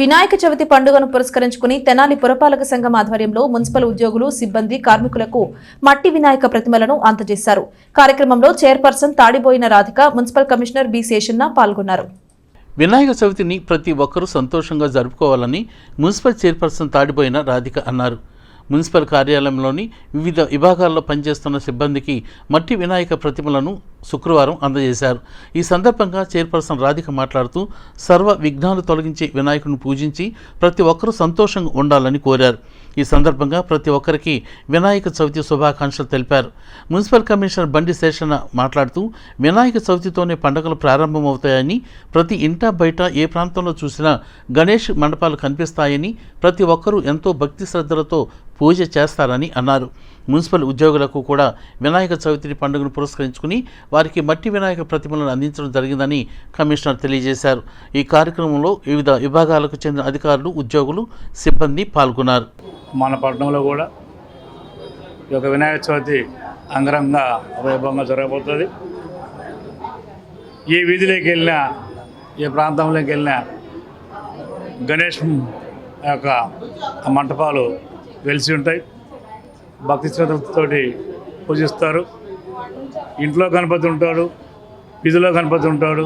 వినాయక చవితి పండుగను పురస్కరించుకుని తెనాలి పురపాలక సంఘం ఆధ్వర్యంలో మున్సిపల్ ఉద్యోగులు సిబ్బంది కార్మికులకు మట్టి వినాయక ప్రతిమలను అందజేశారు. కార్యక్రమంలో chairperson Tadiboyina Radhika municipal commissioner B Seshanna పాల్గొన్నారు. వినాయక చవితిని ప్రతి ఒక్కరూ సంతోషంగా జరుపుకోవాలని మున్సిపల్ చైర్పర్సన్ తాడిపోయిన రాధిక అన్నారు. మున్సిపల్ కార్యాలయంలోని వివిధ విభాగాల్లో పనిచేస్తున్న సిబ్బందికి మట్టి వినాయక ప్రతిమలను శుక్రవారం అందజేశారు. ఈ సందర్భంగా చైర్పర్సన్ రాధిక మాట్లాడుతూ సర్వ విఘ్నాలు తొలగించే వినాయకుడిని పూజించి ప్రతి ఒక్కరూ సంతోషంగా ఉండాలని కోరారు. ఈ సందర్భంగా ప్రతి ఒక్కరికి వినాయక చవితి శుభాకాంక్షలు తెలిపారు. మున్సిపల్ కమిషనర్ బండి శేషన్న మాట్లాడుతూ వినాయక చవితితోనే పండుగలు ప్రారంభమవుతాయని ప్రతి ఇంటా బయట ఏ ప్రాంతంలో చూసినా గణేష్ మండపాలు కనిపిస్తాయని ప్రతి ఒక్కరూ ఎంతో భక్తి శ్రద్ధలతో పూజ చేస్తారని అన్నారు. మున్సిపల్ ఉద్యోగులకు కూడా వినాయక చవితి పండుగను పురస్కరించుకుని వారికి మట్టి వినాయక ప్రతిమలను అందించడం జరిగిందని కమిషనర్ తెలియజేశారు. ఈ కార్యక్రమంలో వివిధ విభాగాలకు చెందిన అధికారులు ఉద్యోగులు సిబ్బంది పాల్గొన్నారు. మన పట్టణంలో కూడా ఈ యొక్క వినాయక చవితి అంగరంగ వైభవంగా జరగబోతుంది. ఏ వీధిలోకి వెళ్ళినా ఏ ప్రాంతంలోకి వెళ్ళినా గణేష్ యొక్క మంటపాలు వెలిసి ఉంటాయి. భక్తి శ్రద్ధలతో పూజిస్తారు. ఇంట్లో గణపతి ఉంటాడు వీధిలో గణపతి ఉంటాడు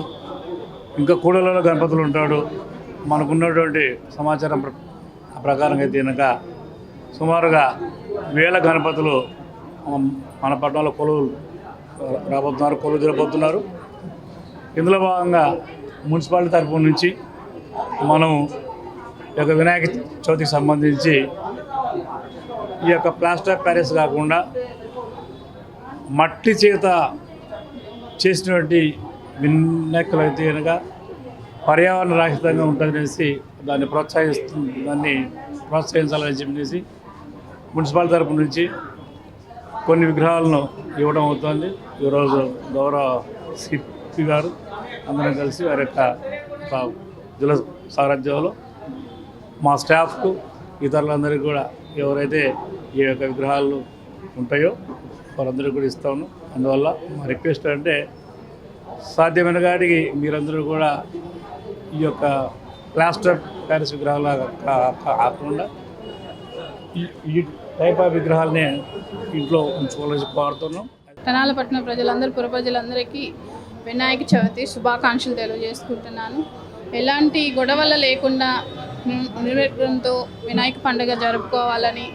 ఇంకా కూడలలో గణపతులు ఉంటాడు. మనకున్నటువంటి సమాచారం ప్రకారం అయితే కనుక సుమారుగా వేల గణపతులు మన- పట్టణంలో కొలువు రాబోతున్నారు కొలువు జరబోతున్నారు ఇందులో భాగంగా మున్సిపాలిటీ తరపు నుంచి మనం ఈ యొక్క వినాయక చవితికి సంబంధించి ఈ యొక్క ప్లాస్టర్ ప్యారెస్ కాకుండా మట్టి చేత చేసినటువంటి వినాయకులు అయితే కనుక పర్యావరణ రహితంగా ఉంటుందనేసి దాన్ని ప్రోత్సహిస్తుంది దాన్ని ప్రోత్సహించాలని చెప్పేసి మున్సిపల్ తరపు నుంచి కొన్ని విగ్రహాలను ఇవ్వడం అవుతుంది. ఈరోజు గౌరవ సిపి గారు అందరం కలిసి వారి యొక్క జల జిల్లా సారథ్యంలో మా స్టాఫ్కు ఇతరులందరికీ కూడా ఎవరైతే ఈ యొక్క విగ్రహాలు ఉంటాయో వారందరూ కూడా ఇస్తాను అందువల్ల మా రిక్వెస్ట్ అంటే సాధ్యమైన కాడికి మీరందరూ కూడా ఈ యొక్క ప్లాస్టర్ ప్యారిస్ విగ్రహాల కా- కాకుండా ఈ- టైప్ ఆఫ్ విగ్రహాలనే ఇంట్లో ఉంచుకోవాలని కోరుతున్నాం. తెనాలపట్నం ప్రజలందరూ పుర ప్రజలందరికీ వినాయక చవితి శుభాకాంక్షలు తెలియజేసుకుంటున్నాను. ఎలాంటి గొడవలు లేకుండా నిర్- నిర్విఘ్నంతో వినాయక పండుగ జరుపుకోవాలని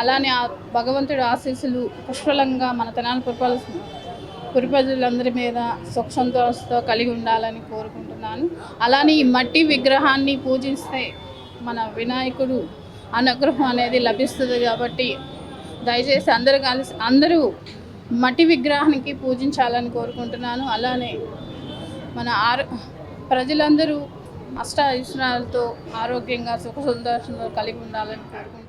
అలానే ఆ భగవంతుడి ఆశీస్సులు పుష్కలంగా మన తెనాలి పురపాల పురిపజలందరి ప్రజలందరి మీద సుఖ సంతోషంతో కలిగి ఉండాలని కోరుకుంటున్నాను. అలానే ఈ మట్టి విగ్రహాన్ని పూజిస్తే మన వినాయకుడు అనుగ్రహం అనేది లభిస్తుంది కాబట్టి దయచేసి అందరూ కలిసి అందరూ మట్టి విగ్రహానికి పూజించాలని కోరుకుంటున్నాను. అలానే మన ఆరో ప్రజలందరూ అష్ట ఐశ్వర్యాలతో ఆరోగ్యంగా సుఖ సంతోషంతో కలిగి ఉండాలని కోరుకుంటున్నాను.